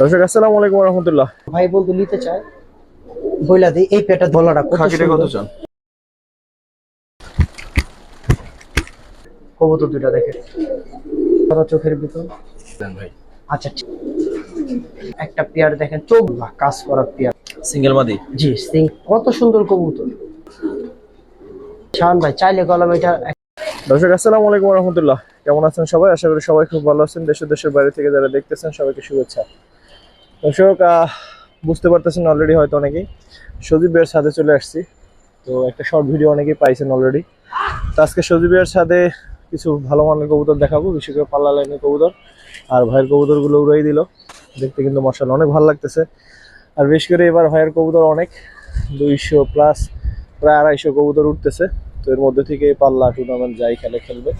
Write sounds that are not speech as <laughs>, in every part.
দর্শক আসসালামু আলাইকুম রহমতুল্লাহ। ভাই বন্ধু নিতে চায়। বইলা দিই এই পেটা বলাটা কত খাকিটা কত চান কবুতর দুইটা দেখে। সাদা চোখের ভিতর। দেন ভাই। আচ্ছা ঠিক। একটা পেয়ার দেখেন চোখ বাহ, কাজ করা পেয়ার। সিঙ্গেল মাদি? জি সিং কত সুন্দর কবুতর। শাহান ভাই চাইলে গলাম এটা দর্শক আসসালামু আলাইকুম রহমতুল্লাহ। কেমন আছেন সবাই? আশা করি সবাই খুব ভালো আছেন। দেশ দেশের বাইরে থেকে যারা দেখতেছেন সবাইকে শুভেচ্ছা। দর্শক বুঝতে পারতেছেন অলরেডি হয়তো অনেকেই। সজীব ভাইয়ের সাথে চলে আসছি। তো একটা শর্ট ভিডিও অনেকেই পাইছেন অলরেডি তো আজকে সজীব ভাইয়ের সাথে কিছু ভালো মানের কবুতর দেখাবো, বিশেষ করে পাল্লা লাইনের কবুতর। আর ভাইয়ের কবুতরগুলো উড়াই দিল। দেখতে কিন্তু মশাল অনেক ভালো লাগতেছে। আর বিশেষ করে এবার ভাইয়ের কবুতর অনেক। দুইশো প্লাস প্রায় আড়াইশো কবুতর উঠতেছে। তো এর মধ্যে থেকে পাল্লা টুর্নামেন্ট যাই খেলে খেলবে।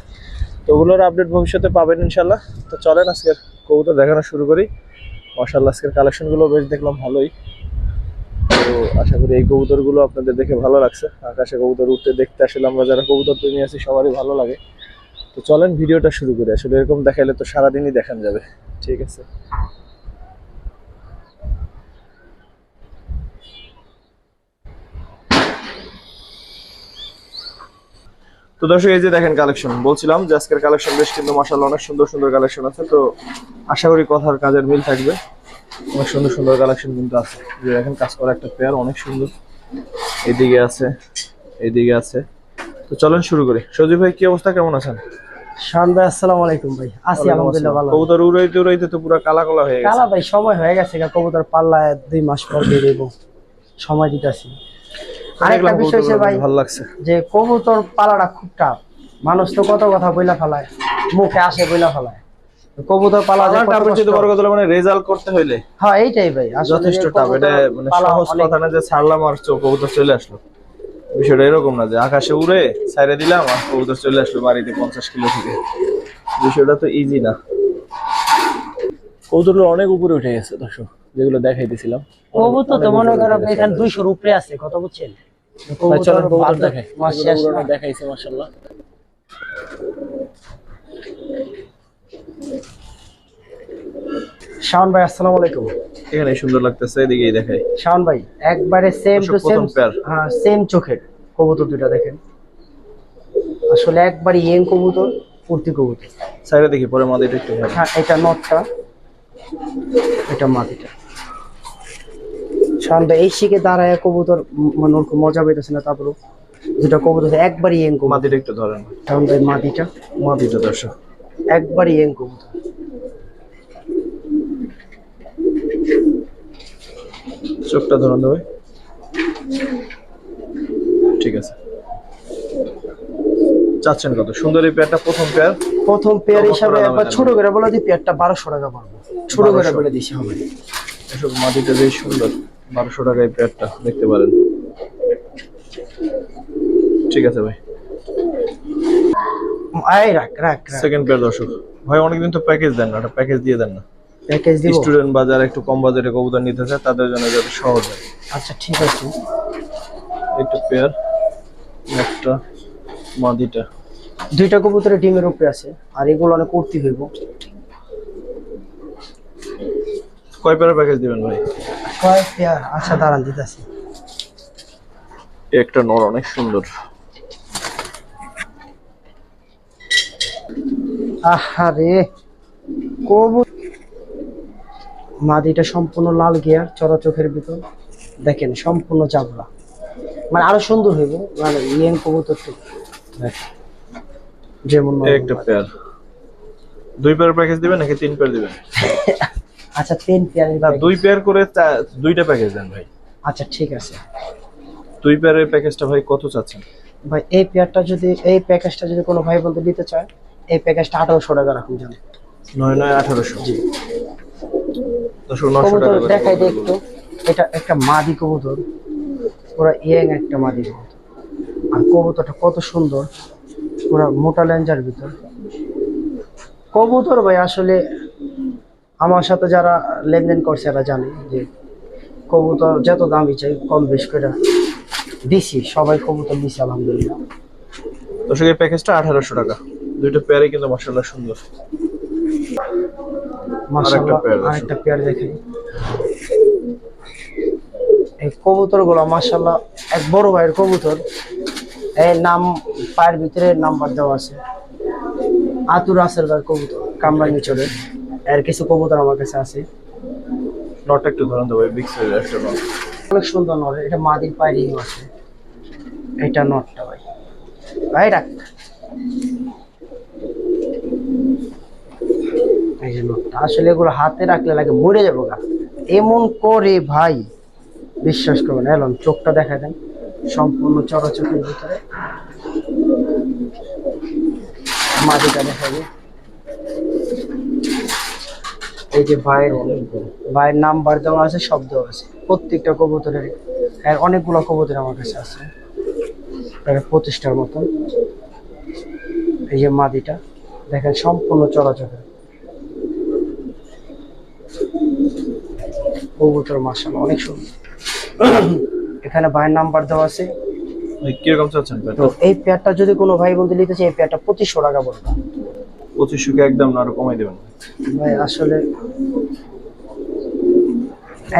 তো ওগুলোর আপডেট ভবিষ্যতে পাবেন ইনশাল্লাহ তো চলেন আজকের কবুতর দেখানো শুরু করি। মার্শাল্লাহ আজকের কালেকশনগুলো বেশ দেখলাম ভালোই। তো আশা করি এই কবুতরগুলো আপনাদের দেখে ভালো লাগছে। আকাশে কবুতর উঠতে, দেখতে আসলে আমরা যারা কবুতর প্রেমী আছি, সবারই ভালো লাগে। তো চলেন ভিডিওটা শুরু করি। আসলে এরকম দেখাইলে তো সারাদিনই দেখান যাবে। ঠিক আছে? তো দর্শক এই যে দেখেন কালেকশন বলছিলাম যে আজকের কালেকশন বেশ কিন্তু মাসাল্লাহ অনেক সুন্দর সুন্দর কালেকশন আছে। তো আশা করি কথার কাজের মিল থাকবে। অনেক সুন্দর সুন্দর কালেকশন কিন্তু আছে। যে দেখেন কাজ করা একটা পেয়ার অনেক সুন্দর। এইদিকে আছে এইদিকে আছে। তো চলেন শুরু করি। সজীব ভাই কি অবস্থা? কেমন আছেন? ভাই আসসালামু আলাইকুম ভাই। আছি আলহামদুলিল্লাহ ভালো। কবুতর উড়াইতে উড়াইতে তো পুরো কালা কালা হয়ে গেছে। কালা ভাই সময় হয়ে গেছে কবুতর পাল্লায় দুই মাস পর দিয়ে দেবো সময় দিতেছি। আরেকটা বিষয় হচ্ছে ভাই ভালো লাগছে। যে কবুতর পালাটা খুব টাফ। মানুষ তো কত কথা বইলা ফেলায় মুখে আসে বইলা ফেলায়। কবুতর পালা যে কত কষ্ট। বড় কথা মানে রেজাল্ট করতে হইলে। হ্যাঁ এইটাই ভাই আসলে যথেষ্ট টাফ। এটা মানে সহজ কথা না যে ছাড়লাম আর কবুতর চলে আসলো। বিষয়টা এরকম না যে আকাশে উড়ে ছাইড়ে দিলাম আর কবুতর চলে আসলো বাড়িতে পঞ্চাশ কিলো থেকে। বিষয়টা তো ইজি না। কবুতরগুলো অনেক উপরে উঠে গেছে দর্শক। যেগুলো দেখাইতেছিলাম। কবুতর তো মনে করো এখানে দুইশোর উপরে আছে কত বুঝছেন। দেখাইছে শাওন ভাই আসসালামু আলাইকুম। এখানে সুন্দর লাগতেছে এদিকেই দেখাই। শাওন ভাই একবারে সেম টু সেম হ্যাঁ সেম চোখের কবুতর দুইটা দেখেন। আসলে একবারে ইয়েং কবুতর পূর্তি কবুতর। সাইডে দেখি পরে মাদিটা একটু হ্যাঁ এটা নটটা এটা মাটিটা শান্ত এই শিখে দাঁড়ায় কবুতর মানে খুব মজা পেতেছে না তারপর দুটা কবুতর একবারই ইয়েং কবুতর। মাদিটা একটু ধরেন। ভাই মাটিটা মাদিটা দর্শক। একবারই ইয়েং কবুতর। চোখটা ধরুন ভাই। ঠিক আছে। চাচ্ছেন কত? সুন্দর এই পেয়ারটা প্রথম পেয়ার? প্রথম পেয়ার হিসাবে একবার ছোট করে বলে দিই পেয়ারটা বারোশো টাকা পারব ছোট করে বলে দিছি হবে এসব মাটিটা বেশ সুন্দর। বারোশো টাকা এই পেয়ারটা দেখতে পারেন। ঠিক আছে ভাই। আয় রাখ রাখ সেকেন্ড পেয়ার দর্শক। ভাই অনেকদিন তো প্যাকেজ দেন না একটা প্যাকেজ দিয়ে দেন না। প্যাকেজ দিব? স্টুডেন্ট বাজার একটু কম বাজারে কবুতর নিতে চায় তাদের জন্য যাতে সহজ হয়। আচ্ছা ঠিক আছে। একটা পেয়ার একটা মাদিটা। দুইটা কবুতরের ডিমের উপরে আছে আর এগুলো অনেক করতে হইব। কয় পেয়ারের প্যাকেজ দিবেন ভাই? পেয়ার আচ্ছা দাঁড়ান দিতেছি। একটা নর অনেক সুন্দর। আহারে কবু মাদিটা সম্পূর্ণ লাল গিয়ার চড়া চোখের ভিতর। দেখেন সম্পূর্ণ চাবড়া মানে আরও সুন্দর হইব মানে ইয়েন কবুতর যেমন একটা পেয়ার দুই পেয়ার প্যাকেজ দিবেন নাকি তিন পেয়ার দিবেন? <laughs> আচ্ছা তিন পেয়ার দুই পেয়ার করে দুইটা প্যাকেজ দেন ভাই। আচ্ছা ঠিক আছে। দুই পেয়ারের প্যাকেজটা ভাই কত চাচ্ছেন? ভাই এই পেয়ারটা যদি এই প্যাকেজটা যদি কোনো ভাই বলতে দিতে চায় এই প্যাকেজটা আঠারোশো টাকা রাখুন জানেন নয় নয় আঠারোশো। কবুতর করে দেখাই দে। একটু। এটা একটা মাদি কবুতর। ওরা ইয়েং একটা মাদি কবুতর। আর কবুতরটা কত সুন্দর। ওরা মোটা লেঞ্জার ভিতর। কবুতর ভাই আসলে আমার সাথে যারা লেনদেন করছে এরা জানে যে কবুতর যত দামই চাই কম বেশ করে দিছি। সবাই কবুতর দিছি আলহামদুলিল্লাহ। দর্শক এই প্যাকেজটা আঠারোশো টাকা। দুইটা পেয়ারে কিন্তু মাসাল্লাহ সুন্দর। আছে। আরেকটা পেয়ার দেখেন। এই কবুতরগুলো মাশাআল্লাহ এক বড় ভাইয়ের কবুতর। এর নাম পায়ের ভিতরে নাম্বার দেওয়া আছে। আতুর আসের ভাইয়ের কবুতর কামরাঙ্গি নিচরে এর কিছু কবুতর আমার কাছে আছে। নটটা একটু ধরেন তো ভাই বিগ সাইজের একটা নট। অনেক সুন্দর নট এটা মাদির পায়েরই আছে। এটা নটটা ভাই। ভাই রাখ। এই যে নটটা আসলে এগুলো হাতে রাখলে লাগে মরে যাব গা। এমন করে ভাই বিশ্বাস করবেন এলন চোখটা দেখা দেন সম্পূর্ণ চরাচকের ভিতরে। মাদিটা দেখা যায় এই যে ভাইয়ের ভাইয়ের নাম্বার দেওয়া আছে সব দেওয়া আছে। প্রত্যেকটা কবুতরের এর অনেকগুলো কবুতর আমার কাছে আছে। প্রায় পঁচিশটার মতন এই যে মাদিটা দেখেন সম্পূর্ণ চলাচলের কবুতর মাসাল অনেক সুন্দর। এখানে ভাইয়ের নাম্বার দেওয়া আছে। কীরকম চাচ্ছেন এই পেয়ারটা যদি কোনো ভাই বন্ধু নিতে চায় এই পেয়ারটা পঁচিশশো টাকা পড়বে পঁচিশশো কে একদম না আরও কমাই দেবেন। ভাই আসলে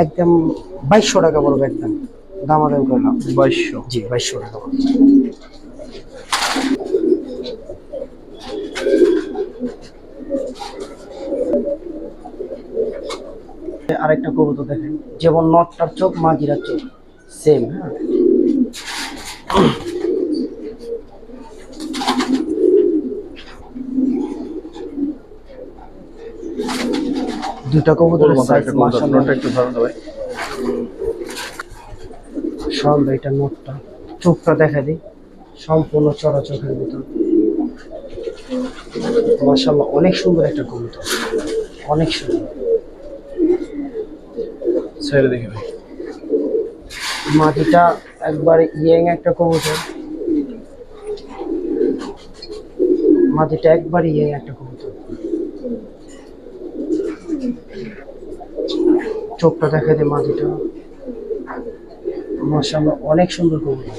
একদম বাইশশো টাকা পড়বে একদম। দামাদাম করলাম বাইশশো। জি বাইশশো টাকা পড়বে আরেকটা কবুতর দেখেন। যেমন নটটার চোখ মাগিরার চোখ। সেম হ্যাঁ। দুটা কবুতরের সাইজ মাশাআল্লাহ একটু ধরেন ভাই। এটা নোটটা চোখটা দেখা দিই। সম্পূর্ণ চড়া চোখের ভিতর মাসাল্লাহ অনেক সুন্দর একটা কবুতর। অনেক সুন্দর। ছেড়ে দেখি ভাই। মাটিটা একবার ইয়েং একটা কবুতর। মাটিটা একবার ইয়েং একটা কবুতর চোখটা দেখা দিই মাটিটা। মাসাল্লাহ অনেক সুন্দর কবুতর।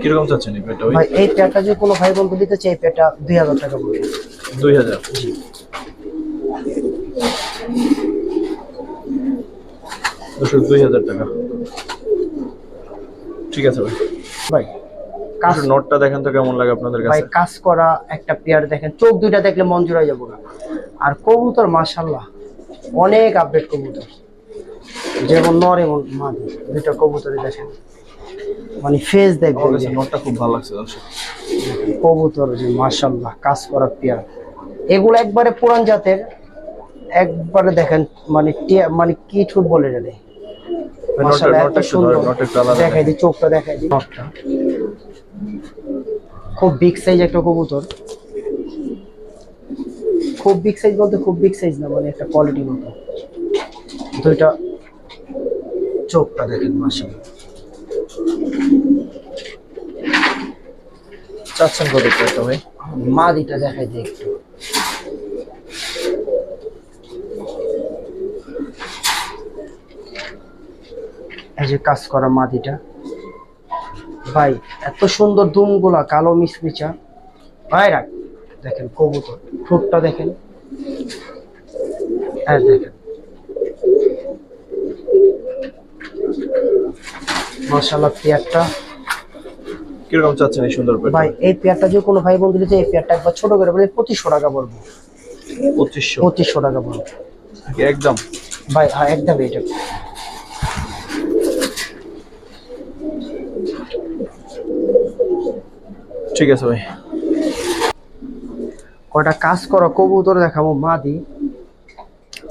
কীরকম চাচ্ছেন এই পেটটা? ভাই এই প্যাডটা যদি কোনো ভাই বন্ধু নিতে চাই দুই হাজার টাকা পড়বে দুই হাজার? জি। দুশো দুই হাজার টাকা। ঠিক আছে ভাই। ভাই কাজ নটটা দেখেন তো কেমন লাগে আপনাদের ভাই কাজ করা একটা পেয়ার দেখেন চোখ দুইটা দেখলে মন জুড়াই যাব না। আর কবুতর মাশাল্লাহ অনেক আপডেট কবুতর। যেমন নর এবং মাদি দুইটা কবুতরই দেখেন। মানে ফেস আমার দেখবেন কাছে নটটা খুব ভালো লাগছে কবুতর যে মাশাল্লাহ কাজ করা পেয়ার এগুলো একবারে পুরান জাতের একবারে দেখেন মানে মানে কি ঠুট বলে দেখাই দিই চোখটা দেখাই দিই। খুব বিগ সাইজ একটা কবুতর। খুব বিগ সাইজ বলতে খুব বিগ সাইজ না মানে একটা কোয়ালিটি মতো। দুইটা চোখটা দেখেন, মাশাআল্লাহ। চাচ্ছেন পেটটা ভাই মাদিটা দেখাই দিই একটু। এই যে কাজ করা মাদিটা। ভাই এত সুন্দর দুমগুলা কালো মিচমিচা ভাই রাখ। দেখেন কবুতর ঠোঁটটা দেখেন। হ্যাঁ দেখেন। মাশাআল্লাহ পেয়ারটা। কীরকম চাচ্ছেন এই সুন্দর ভাই এই পেয়ারটা যদি কোনো ভাই বন্ধু নিতে এই পেয়ারটা একবার ছোট করে বলে পঁচিশশো টাকা পড়ব। পঁচিশশো। পঁচিশশো টাকা পড়ব। একদম। ভাই হ্যাঁ একদম এটা ঠিক আছে ভাই। কয়টা কাজ করা কবুতর দেখাবো মাদি।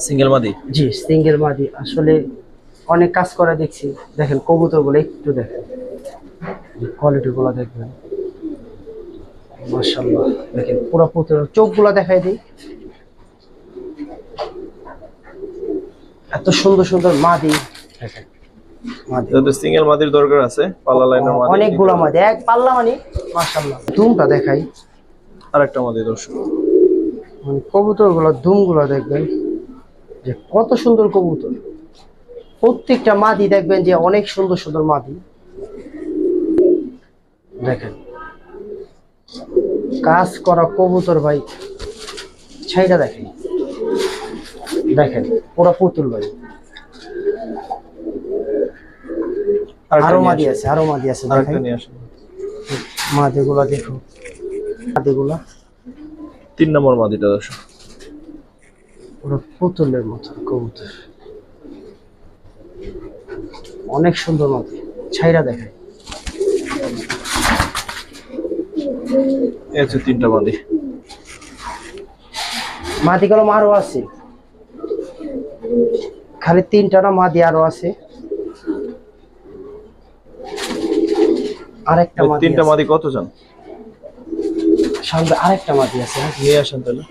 সিঙ্গেল মাদি? জি সিঙ্গেল মাদি। আসলে অনেক কাজ করা দেখছি। দেখেন কবুতরগুলো একটু দেখেন। কোয়ালিটি গুলো দেখবেন। মাশাল্লাহ দেখেন পুরো পুতুল চোখগুলা দেখাই দিই। এত সুন্দর সুন্দর মাদি। দেখেন। সিঙ্গেল মাদির দরকার আছে পাল্লা লাইনের মাদি অনেকগুলো মাদি এক পাল্লা মানে দুমটা দেখাই। আর একটা মাদি দর্শক। মানে কবুতরগুলো দেখবেন যে কত সুন্দর কবুতর। প্রত্যেকটা মাদি দেখবেন যে অনেক সুন্দর সুন্দর মাদি। দেখেন। কাজ করা কবুতর ভাই ছাইটা দেখেন। দেখেন পুরো পুতুল ভাই আরেকটা আরও মাদি। আছে আরও মাদি আছে মাদিগুলা দেখুন মাদিগুলা। তিন নম্বর মাদিটা দর্শক পুরো পুতুলের মতো কবুতর। অনেক সুন্দর মাদি। ছাইরা দেখেন এই হচ্ছে তিনটা মাদি। মাদি কলম আরও আছে। খালি তিনটা না মাদি আরও আছে। আরেকটা মাদি তিনটা। মাদি কত চান সামনে আরেকটা মাদি আছে হ্যাঁ? নিয়ে আসেন তাহলে।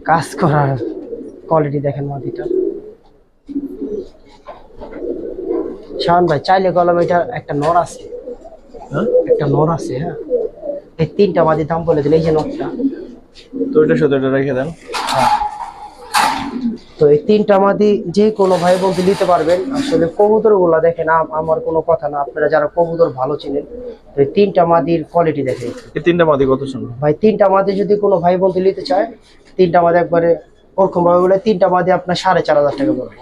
কাজ করার কোয়ালিটি দেখেন মাদিটা। শাওন ভাই চাইলে কলম এটা একটা নর আছে। হ্যাঁ? একটা নর আছে হ্যাঁ। এই তিনটা মাদি দাম বলে দিলে এই যে নরটা। তো এটা রেখে দেন। তো এই তিনটা মাদি যে কোনো ভাই বলতে নিতে পারবেন। আসলে কবুতরগুলা দেখেন আম- আমার কোনো কথা না। আপনারা যারা কবুতর ভালো চিনেন তো এই তিনটা মাদির কোয়ালিটি দেখেন। এই তিনটা মাদি কত চান ভাই তিনটা মাদি যদি কোনো ভাই বলতে নিতে চায় তিনটা মাদি একবারে ওরকম ভাবে বলে তিনটা মাদি আপনার সাড়ে চার হাজার টাকা পড়বে।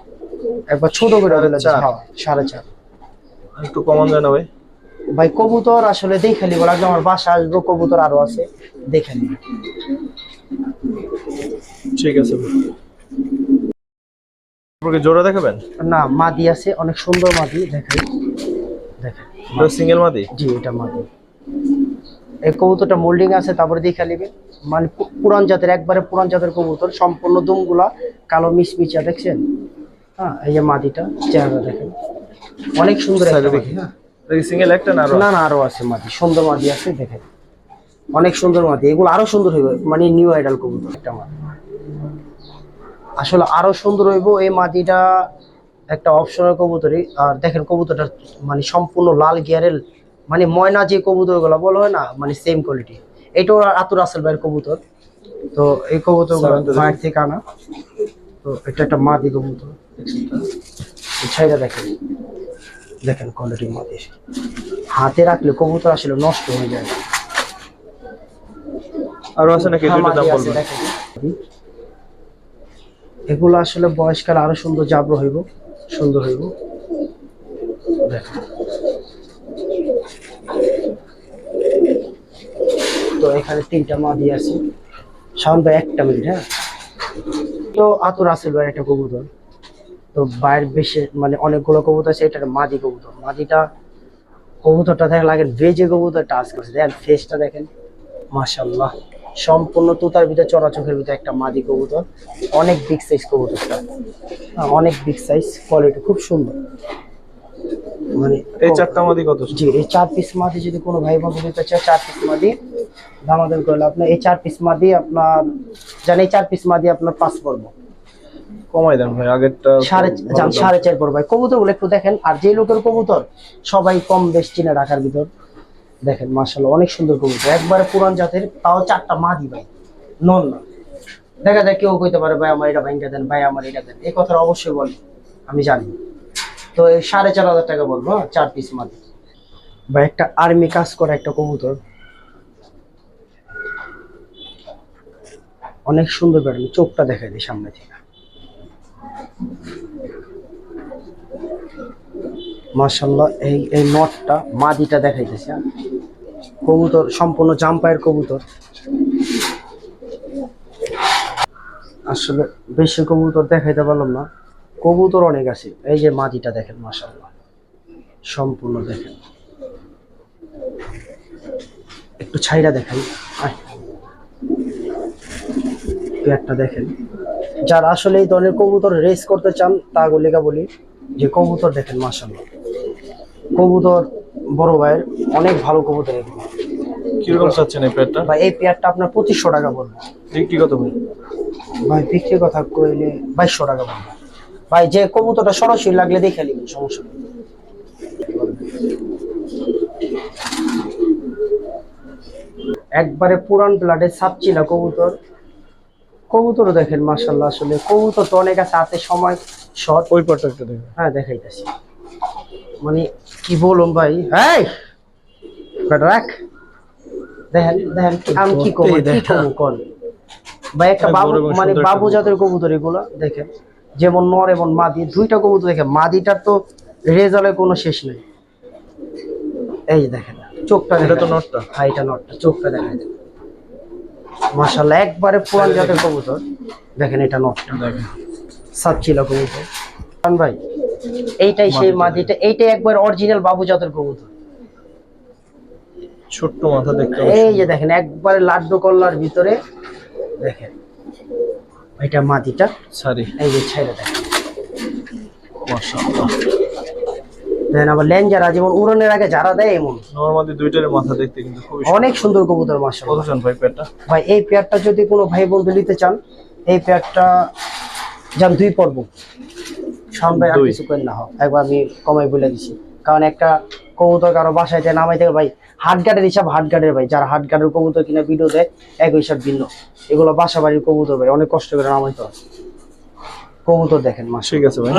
একবার ছোট করে দিলে হ্যাঁ, সাড়ে চার। একটু কমান যায় না ভাই। ভাই কবুতর আসলে দেখে নিবো লাগবে আমার বাসা আসব কবুতর আরও আছে দেখে নিবো। ঠিক আছে আপনাকে জোড়া দেখাবেন? না মাদি আছে অনেক সুন্দর মাদি দেখেন দেখেন সিঙ্গেল মাদি? জি এটা মাদি। এই কবুতরটা মোল্ডিং আছে তারপরে দেখে নেবেন। মানে পুরান জাতের একবারে পুরান জাতের কবুতর সম্পূর্ণ দুমগুলা কালো মিচমিচা দেখছেন? হ্যাঁ এই যে মাদিটা চেহারা দেখেন। অনেক সুন্দর একটা দেখি। হ্যাঁ। সিঙ্গেল একটা না না না আরও আছে মাদি সুন্দর মাদি আছে দেখেন। অনেক সুন্দর মাদি এগুলো আরও সুন্দর হইবে মানে নিউ আইডাল কবুতর একটা মাদি। আসলে আরও সুন্দর হইব এই মাদিটা একটা অপশনাল কবুতরই আর দেখেন কবুতরটা মানে সম্পূর্ণ লাল গিয়ারের মানে ময়না যে কবুতরগুলো বলা হয় না মানে সেম কোয়ালিটি এটাও আতুর আসল ভাইয়ের কবুতর তো এই কবুতর মায়ের থেকে আনা। তো এটা একটা মাদি কবুতর? ছাইটা দেখেন। দেখেন কোয়ালিটি মাদি হাতে রাখলে কবুতর আসলে নষ্ট হয়ে যায়। আরও আছে নাকি? দাম বলবেন। এগুলো আসলে বয়সকাল আরও সুন্দর জাবর হইব সুন্দর হইব। দেখেন। তো এখানে তিনটা মাদি আছে। শাওন ভাই একটা মিনিট হ্যাঁ? তো আতুর আসল ভাই একটা কবুতর। তো বাইরের বেশি মানে অনেকগুলো কবুতর আছে এটা মাদি কবুতর। মাদিটা কবুতরটা দেখেন লাগে ভেজে কবুতর টাচ করছে দেখেন ফেসটা দেখেন মাশাল্লাহ সম্পূর্ণ তুতার ভিতরে চড়া চোখের ভিতরে একটা মাদি কবুতর। অনেক বিগ সাইজ কবুতরটা। হ্যাঁ, অনেক বিগ সাইজ কোয়ালিটি খুব সুন্দর। মানে এই চারটা মাদি কত? জি এই চার পিস মাদি যদি কোনো ভাই বন্ধু নিতে চায় চার পিস মাদি দামাদাম করলে আপনার এই চার পিস মাদি আপনার জানেন এই চার পিস মাদি আপনার পাঁচ পড়ব কমাই দেন ভাই আগেরটা সাড়ে। সাড়ে চার পড়ব ভাই। কবুতরগুলো একটু দেখেন আর যে লোকের কবুতর সবাই কম বেশ চিনে রাখার ভিতর। দেখেন মার্শাল্লাহ অনেক সুন্দর কবুতর। একবারে পুরান জাতের তাও চারটা মাদি ভাই নন না। দেখা যায় কেউ কইতে পারে ভাই আমার এটা ভাইঙ্গা দেন ভাই আমার এটা দেন। এই কথাটা অবশ্যই বলে আমি জানি। তো এই সাড়ে চার হাজার টাকা বলব হ্যাঁ, চার পিস মাদি। ভাই একটা আর্মি কাজ করা একটা কবুতর। অনেক সুন্দর প্যাটার্ন চোখটা দিই সামনে থেকে। মাশাল্লাহ এই এই নটটা মাদিটা দেখাইতেছে হ্যাঁ। কবুতর, সম্পূর্ণ জাম্পায়ের কবুতর। আসলে বেশি কবুতর দেখাইতে পারলাম না। কবুতর অনেক আছে, এই যে মাদিটা দেখেন মাশাল্লাহ সম্পূর্ণ দেখেন। একটু ছাইরা দেখাই। একটা দেখেন। যারা আসলে এই ধরনের কবুতর রেস করতে চান তাগুলিকা বলি যে কবুতর দেখেন মাশাল্লাহ কবুতর বড় ভাইয়ের অনেক ভালো কবুতর এগুলো। কীরকম চাচ্ছেন এই প্যাডটা ভাই এই পেয়ারটা আপনার পঁচিশশো টাকা পড়বে বিক্রি কত ভাই ভাই বিক্রির কথা কইলে বাইশশো টাকা পড়বে ভাই যে কবুতরটা সরাসরি লাগলে দেখে নিবেন সমস্যা নেই। একবারে পুরান ব্লাডের সাপচিলা কবুতর। কবুতরও দেখেন মার্শাল্লাহ আসলে কবুতর তো অনেক আছে হাতে সময় শর্ট ওই পাটটা একটু দেখবেন হ্যাঁ দেখাইতেছি। মানে কি বলুন ভাই? এই রাখ। দেখেন দেখেন আমি কি করব কি দেখেন। কোন? ভাই একটা বাবু মানে বাবু জাতের কবুতর এগুলো দেখেন। যেমন নর এবং মাদি দুইটা কবুতর দেখেন। মাদিটার তো রেজাল্টের কোনো শেষ নেই। এই দেখেন চোখটা এটা তো নটটা। হ্যাঁ এটা নটটা চোখটা দেখাই দেন মাশাল্লাহ একবারে পুরান জাতের কবুতর। দেখেন এটা নটটা দেখেন। সাতচিলা কবুতর। ভাই এইটাই সেই মাদিটা এইটাই একবার অরিজিনাল বাবু জাতের কবুতর। ছোট্ট মাথা দেখতে এই যে দেখেন একবারে লাড্ডু কল্লার ভিতরে। দেখেন এটা মাদিটা সারি এই যে ছেড়ে দেখেন মাশাআল্লাহ। দেখেন আবার যেমন উড়নের আগে যারা দেয় এমন। নরমালি দুইটার মাথা দেখতে কিন্তু অনেক সুন্দর কবুতর মাসাল কত চান ভাই পেটটা? ভাই এই পেয়ারটা যদি কোনো ভাই বন্ধু নিতে চান এই পেয়ারটা যান দুই পর্ব শাম ভাই আর কিছু করেন না হোক একবার আমি কমাই বলে দিছি। কারণ একটা কবুতর কারও বাসায় যায় নামাই থেকে ভাই হাট গার্ডের হিসাব হাট গার্ডের ভাই। যারা হাট গার্ডের কবুতর কিনা ভিডিও দেয় এক হিসাব ভিন্ন। এগুলো বাসা বাড়ির কবুতর ভাই অনেক কষ্ট করে নামাইতে হয়। কবুতর দেখেন মাস ঠিক আছে ভাই।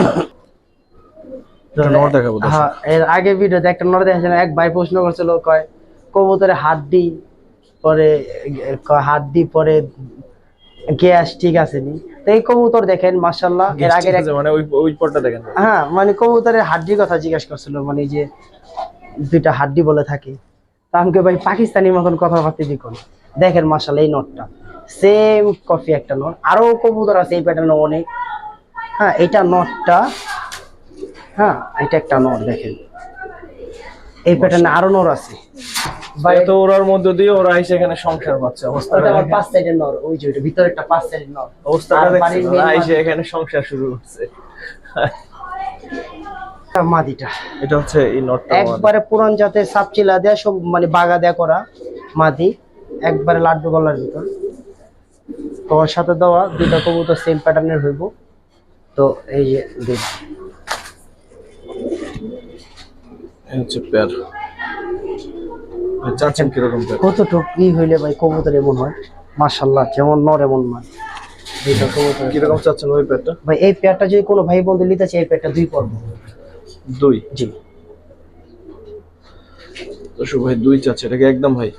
নর দেখাবো হ্যাঁ এর আগে ভিডিওতে একটা দেখেছেন এক ভাই প্রশ্ন করছিল কয় কবুতরে হাড্ডি পরে হাড্ডি পরে গ্যাস ঠিক আছে নি? তো এই কবুতর দেখেন এর আগের মানে ওই ওই পটটা দেখেন। হ্যাঁ মানে কবুতরের হাড্ডির কথা জিজ্ঞেস করছিল মানে যে দুইটা হাড্ডি বলে থাকে। তা আমাকে ভাই পাকিস্তানি মতন কথাবার্তা দিকন। দেখেন মাশাল্লাহ এই নটটা। সেম কফি একটা নট। আরও কবুতর আছে এই প্যাটার্ন অনেক। হ্যাঁ এটা নটটা হ্যাঁ এটা একটা নট দেখেন। এই প্যাটার্নে আরও নর আছে। ভাই ওরার মধ্যে দিয়ে ওরা এসে এখানে সংসার পাচ্ছে অবস্থাটা ওটা পাঁচ সাইডের নর ওই যে ওইটা ভিতরে একটা পাঁচ সাইডের নর। অবস্থাটা আর দেখছেন বাড়ির ওরা main এসে এখানে সংসার শুরু করছে। মাদিটা- এটা হচ্ছে এই নটটা। একবারে পুরান জাতের সাপচিলা দেয়া সব মানে বাগা দেয়া করা মাদি। একবারে লাড্ডু গলার ভিতর। তোমার সাথে দেওয়া দুইটা কবুতর সেম প্যাটার্নের হইব। তো এই যে এই হচ্ছে পেয়ার। চাচ্ছেন কীরকম পেয়ার? কতটুক ই হইলে ভাই কবুতর এমন হয়? মাশাল্লাহ যেমন নর এমন নয়। দুইটা কবুতর। কীরকম চাচ্ছেন ওই পেয়ারটা? ভাই এই পেয়ারটা যদি কোনো ভাই বন্ধু নিতে চাই এই পেয়ারটা দুই পর্ব। দুই? জি। তো শুভ ভাই দুই চাচ্ছে। এটাকে একদম ভাই?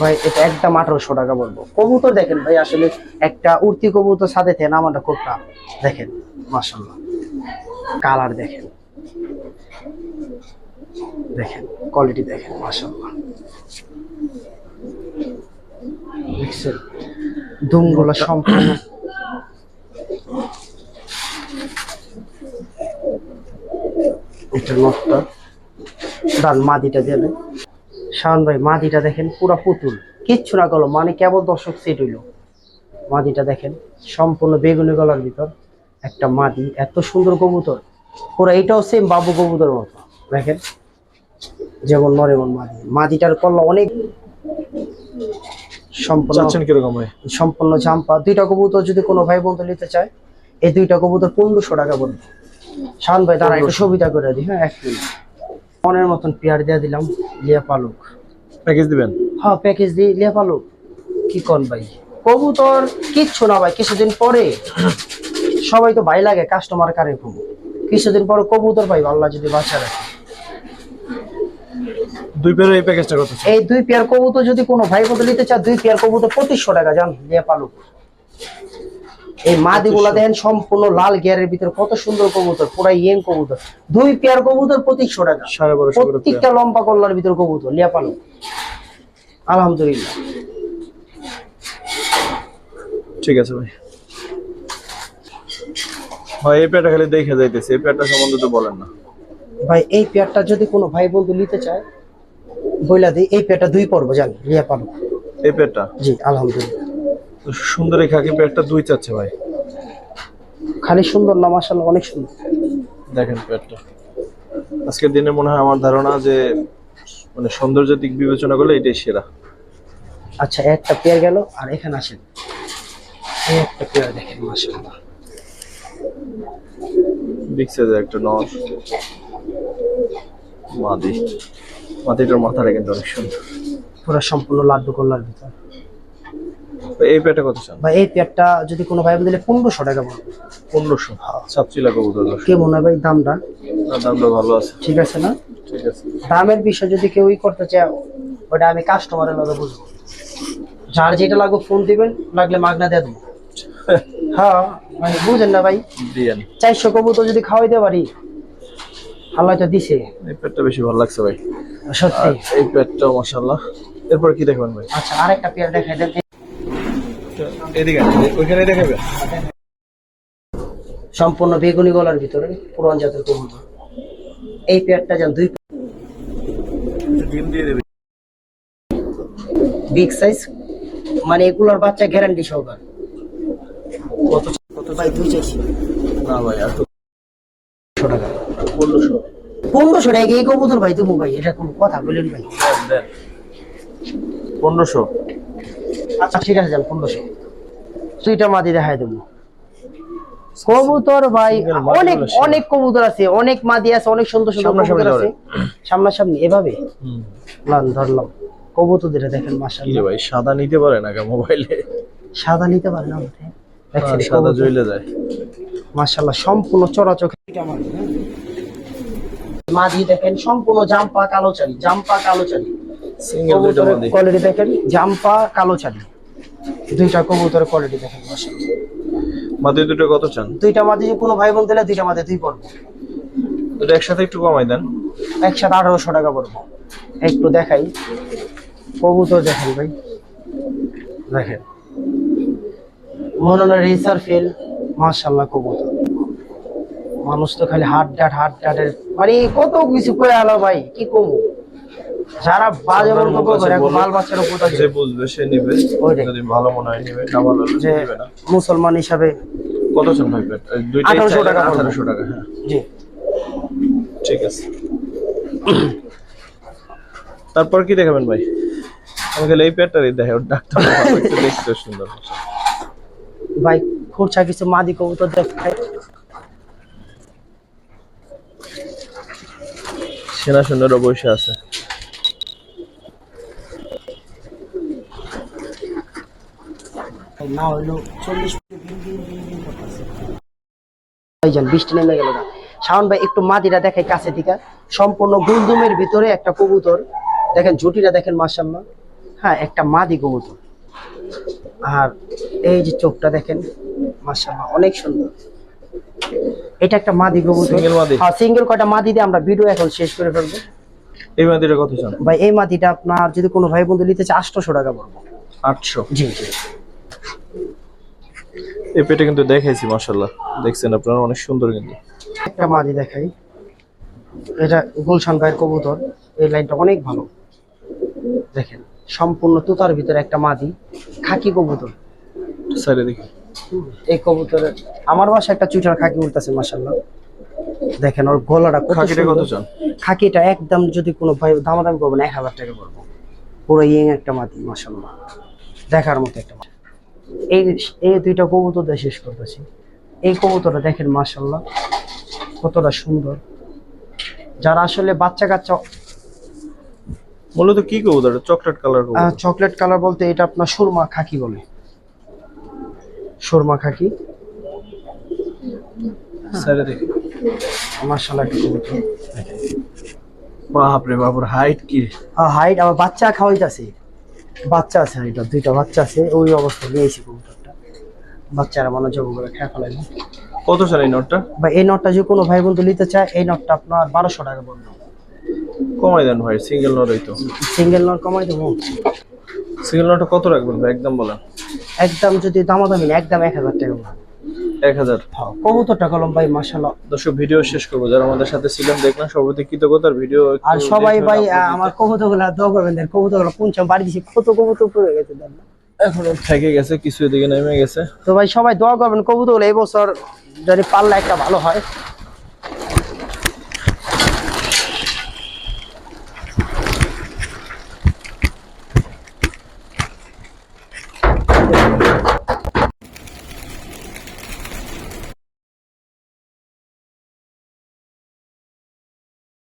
ভাই এটা একদম আঠারোশো টাকা বলব কবুতর দেখেন ভাই আসলে একটা উর্তি কবুতর সাথে থেকে নামাটা খুব টাফ। দেখেন মাসাল্লাহ কালার দেখেন। দেখেন কোয়ালিটি দেখেন মাসাল্লাহ দেখছেন? দুমগুলো সম্পূর্ণ এটা নটটা। ডান মাদিটা দেবে শাওন ভাই, মাদিটা দেখেন, পুরা পুতুল। কিচ্ছু না করল মানে কেবল দর্শক সেট হইল। মাদিটা দেখেন, সম্পূর্ণ বেগুনি গলার ভিতর একটা মাদি, এত সুন্দর কবুতর। পুরো এটাও সেম বাবু কবুতর মতো। দেখেন যেমন নর এমন মাদি। মাদিটার কল্লা অনেক সম্পূর্ণ চাচ্ছেন কীরকম সম্পূর্ণ জাম্পা দুইটা কবুতর যদি কোনো ভাই বন্ধু নিতে চায় এই দুইটা কবুতর পনেরোশো টাকা পড়বে শান ভাই তারা একটু সুবিধা করে দিই হ্যাঁ এক মিনিট মনের মতন পেয়ার দিয়ে দিলাম লিয়া পালুক। প্যাকেজ দিবেন? হ্যাঁ প্যাকেজ দিই লিয়া পালুক। কি কন ভাই? কবুতর কিচ্ছু না ভাই কিছুদিন পরে। সবাই তো ভাই লাগে কাস্টমার কারে খুব। কিছুদিন পরে কবুতর ভাই আল্লাহ যদি বাচ্চা রাখে। দুই পেয়ারের এই প্যাকেজটা কত এই দুই পেয়ার কবুতর যদি কোনো ভাই বন্ধু নিতে চায় দুই পেয়ার কবুতর পঁচিশশো টাকা জান লিয়া পালুক। এই মাদি গুলা দেখেন সম্পূর্ণ লাল গিয়ারের ভিতরে কত সুন্দর কবুতর পুরা ইয়েং কবুতর। দুই পেয়ার কবুতর পঁচিশশো টাকা। পেয়ার। প্রত্যেকটা লম্বা কল্লার ভিতরে কবুতর লিয়া পালুক। আলহামদুলিল্লাহ। ঠিক আছে ভাই। ভাই এই পেয়ারটা খালি দেখে যাইতেছে এই পেয়ারটা সম্বন্ধে তো বলেন না। ভাই এই পেয়ারটা যদি কোনো ভাই বন্ধু নিতে চায় বইলা দিই এই পেয়ারটা দুই পর্ব জান রিয়া পালুক এই পেয়ারটা জি আলহামদুলিল্লাহ। সুন্দর এই খাকি পেয়ারটা দুই চাচ্ছে ভাই। খালি সুন্দর না মাসাল্লাহ অনেক সুন্দর। দেখেন পেটটা। আজকের দিনে মনে হয় আমার ধারণা যে মানে সৌন্দর্যের দিক বিবেচনা করলে এটাই সেরা। আচ্ছা একটা পেয়ার গেল আর এখানে আসেন। এই একটা পেয়ার দেখেন মাসাল্লাহ বিগ সাইজের একটা নর। মাদি। মাথাটা কিন্তু অনেক সুন্দর। পুরো সম্পূর্ণ লাড্ডু কল্লার ভিতর। এই পেয়ারটা কত চান? ভাই এই পেয়ারটা যদি কোনো ভাই দিলে পনেরোশো টাকা পড়বে পনেরোশো। সাতচিলা কবুতর দর্শক। কে মনে হয় ভাই দামটা? দামটা ভালো আছে। ঠিক আছে না? ঠিক আছে। দামের বিষয় যদি কেউই করতে চায় ওটা আমি কাস্টমারের লগে বুঝব। যার যেটা লাগবে ফোন দিবেন লাগলে মাগনা দিয়ে দেবো। <laughs> হ্যাঁ মানে বুঝেন না ভাই? চারশো কবুতর যদি খাওয়াইতে পারি আল্লাহ তো দিছে। এই পেয়ারটা বেশি ভালো লাগছে ভাই। সত্যি। এই পেয়ারটাও মাশাআল্লাহ। এরপর কি দেখবেন ভাই? আচ্ছা আরেকটা পেয়ার দেখাই দেন। এদিকে ওইখানে দেখাবেন সম্পূর্ণ বেগুনি গলার ভিতরে পুরান জাতের কবুতর এই পেয়ারটা যেন দুই ডিম দিয়ে দেবে। বিগ সাইজ মানে এগুলোর বাচ্চা গ্যারান্টি সহকার। কত কত ভাই দুই চাইছি। না ভাই আর টাকা। পনেরোশো। পনেরোশো টাকা এই কবুতর ভাই তুমি ভাই এটা কোনো কথা বলেন ভাই। পনেরোশো। আচ্ছা ঠিক আছে যান পনেরোশো। দুইটা মাদি দেখাই দেবো। কবুতর ভাই অনেক অনেক কবুতর আছে অনেক মাদি আছে অনেক সুন্দর সুন্দর সামনাসামনি কবুতর আছে। সামনাসামনি এভাবে? লান ধরলাম। কবুতর দিলে দেখেন রে ভাই সাদা নিতে পারে না মোবাইলে সাদা নিতে পারে না আমাদের সাদা জ্বলে যায়। মাসাল্লাহ সম্পূর্ণ চরাচক মাদি দেখেন সম্পূর্ণ জাম্পা কালো চালি জাম্পা কালো চালি কোয়ালিটি দেখেন জাম্পা কালো চালি দুইটা কবুতরের কোয়ালিটি দেখেন মাদি দুটো কত চান? দুইটা মাদি কোনো ভাই বোন দিলে দুইটা মাদি দুই পড়ব। দুটো একসাথে একটু কমাই দেন। একসাথে আঠারোশো টাকা পড়ব। একটু দেখাই। কবুতর দেখেন ভাই। দেখেন। মনে হয় রেসার ফেল মার্শাল্লাহ কবুতর। মানুষ তো খালি হাট ডাট হাট ডাটের মানে কত কিছু করে আলো ভাই কি কমু? যারা বাজে মন্তব্য করে। বাল বাচ্চার উপর যে বুঝবে সে নিবে যদি ভালো মনে হয় নিবে না ভালো হলে নিবে না। মুসলমান হিসাবে কত চান ভাই পেট? দুইটা 1800 টাকা পড়বে। আঠারোশো টাকা হ্যাঁ। জি। ঠিক আছে। তারপর কি দেখাবেন ভাই? আমাকে এই পেটটারই দেখে ওর ডাক্তার একটু দেখতে সুন্দর। ভাই খুরছা কিছু মাদি কবুতর দেখায় সেনা সৈন্যরা বসে আছে। না হইল চল্লিশ ভাইজান বৃষ্টি নেমে গেল না শাওন ভাই একটু মাদিরা দেখে কাছে থেকে সম্পূর্ণ গুলদুমের ভিতরে একটা কবুতর। দেখেন জুটিটা দেখেন মাসাল্লাহ হ্যাঁ একটা মাদি কবুতর। আর এই যে চোখটা দেখেন মাসাল্লাহ অনেক সুন্দর। এটা একটা মাদি কবুতর Single মাদি? হ্যাঁ সিঙ্গেল কয়টা মাদি দিয়ে আমরা ভিডিও এখন শেষ করে ফেলব। এই মাদিটা কত চান? ভাই এই মাদিটা আপনার যদি কোনো ভাই বন্ধু নিতে চায় আটশোশো টাকা পড়ব। আটশো? জি জি। এই পেটে কিন্তু দেখাইছি মাশাল্লাহ দেখছেন আপনারা অনেক সুন্দর কিন্তু। একটা মাদি দেখাই। এটা গুলশান ভাইয়ের কবুতর। এই লাইনটা অনেক ভালো। দেখেন সম্পূর্ণ তুতার ভিতরে একটা মাদি খাকি কবুতর। সাইডে দেখি। এই কবুতরের আমার বাসায় একটা চুইটার খাকি উঠতেছে মাসাল্লাহ দেখেন ওর গলাটা কত খাকিটা কত। চান? খাকিটা একদম যদি কোনো ভাই দামাদামি করব না এক হাজার টাকা পড়ব। পুরো ইং একটা মাদি মাসাল্লাহ দেখার মতো একটা এই এই দুইটা কবুতর দিয়ে শেষ করতেছি। এই কবুতরটা দেখেন মাসাল্লাহ কতটা সুন্দর। যারা আসলে বাচ্চা কাচ্চা মূলত কি কবুতর? চকলেট কালার চকলেট কালার বলতে এটা আপনার সুরমা খাকি বলে। সুরমা খাকি। সাইডে দেখি মাসাল্লাহ একটা কবুতর বাপ রে বাপুর হাইট কি? হাইট আমার বাচ্চা খাওয়াইতেছে। বাচ্চা আছে এটা দুইটা বাচ্চা আছে ওই অবস্থা নিয়েছি কবুতরটা। বাচ্চারা মনে জব করে খেয়ে কত এই নোটটা? বা এই নটটা যদি কোনো ভাই বন্ধু নিতে চায় এই নটটা আপনার বারোশো টাকা পড়বে কমাই দেন ভাই সিঙ্গেল নোটই তো। সিঙ্গেল নট কমাই দেবো। সিঙ্গেল নোটটা কত রাখবেন ভাই একদম বলেন। একদম যদি দামাদামি না একদম এক হাজার টাকা। এক হাজার হ্যাঁ, কবুতরটা কলম ভাই মাসাল্লাহ দর্শক ভিডিও শেষ করব যারা আমাদের সাথে ছিলেন দেখলাম সর্বতি কৃতজ্ঞতার ভিডিও আর সবাই ভাই। আমার কবুতরগুলা দোয়া করবেন কবুতরগুলো পুঞ্চাম বাড়ি দিছি কত কবুতর পড়ে গেছে। এখনও থেকে গেছে কিছু এদিকে নেমে গেছে তো ভাই সবাই দোয়া করবেন কবুতরগুলো এই বছর যদি পাল্লা একটা ভালো হয়